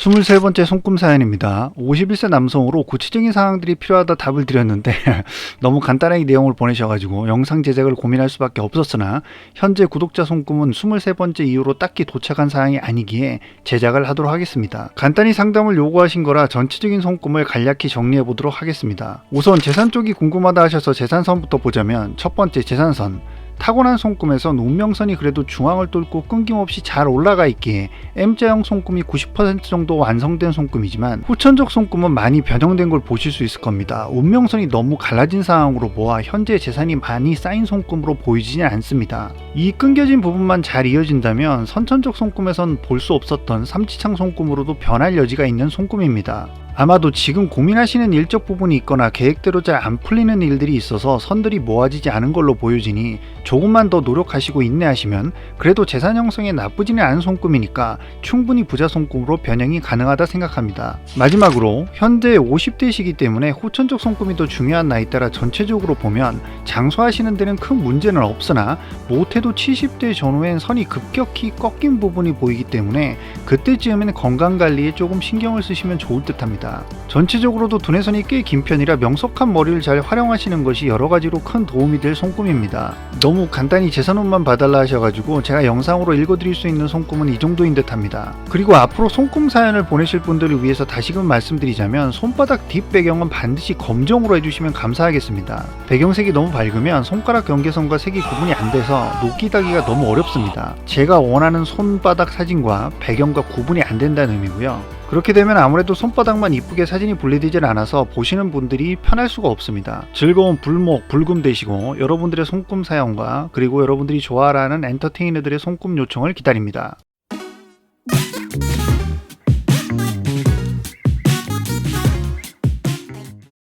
23번째 손금 사연입니다. 51세 남성으로 구체적인 사항들이 필요하다 답을 드렸는데 너무 간단하게 내용을 보내셔가지고 영상 제작을 고민할 수밖에 없었으나 현재 구독자 손금은 23번째 이후로 딱히 도착한 사항이 아니기에 제작을 하도록 하겠습니다. 간단히 상담을 요구하신 거라 전체적인 손금을 간략히 정리해 보도록 하겠습니다. 우선 재산 쪽이 궁금하다 하셔서 재산선부터 보자면 첫 번째 재산선 타고난 손금에선 운명선이 그래도 중앙을 뚫고 끊김없이 잘 올라가 있기에 M자형 손금이 90% 정도 완성된 손금이지만 후천적 손금은 많이 변형된 걸 보실 수 있을 겁니다. 운명선이 너무 갈라진 상황으로 모아 현재 재산이 많이 쌓인 손금으로 보이지는 않습니다. 이 끊겨진 부분만 잘 이어진다면 선천적 손금에선 볼 수 없었던 삼지창 손금으로도 변할 여지가 있는 손금입니다. 아마도 지금 고민하시는 일적 부분이 있거나 계획대로 잘 안 풀리는 일들이 있어서 선들이 모아지지 않은 걸로 보여지니 조금만 더 노력하시고 인내하시면 그래도 재산 형성에 나쁘지는 않은 손금이니까 충분히 부자 손금으로 변형이 가능하다 생각합니다. 마지막으로 현재 50대시기 때문에 후천적 손금이 더 중요한 나이 따라 전체적으로 보면 장수하시는 데는 큰 문제는 없으나 못해도 70대 전후엔 선이 급격히 꺾인 부분이 보이기 때문에 그때쯤에는 건강관리에 조금 신경을 쓰시면 좋을 듯 합니다. 전체적으로도 두뇌선이 꽤 긴 편이라 명석한 머리를 잘 활용하시는 것이 여러 가지로 큰 도움이 될 손금입니다. 너무 간단히 재산운만 봐달라 하셔가지고 제가 영상으로 읽어드릴 수 있는 손금은 이 정도인 듯 합니다. 그리고 앞으로 손금 사연을 보내실 분들을 위해서 다시금 말씀드리자면 손바닥 뒷 배경은 반드시 검정으로 해주시면 감사하겠습니다. 배경색이 너무 밝으면 손가락 경계선과 색이 구분이 안 돼서 녹기다기가 너무 어렵습니다. 제가 원하는 손바닥 사진과 배경과 구분이 안 된다는 의미고요. 그렇게 되면 아무래도 손바닥만 이쁘게 사진이 분리되질 않아서 보시는 분들이 편할 수가 없습니다. 즐거운 불목, 불금 되시고 여러분들의 손금 사연과 그리고 여러분들이 좋아하는 엔터테이너들의 손금 요청을 기다립니다.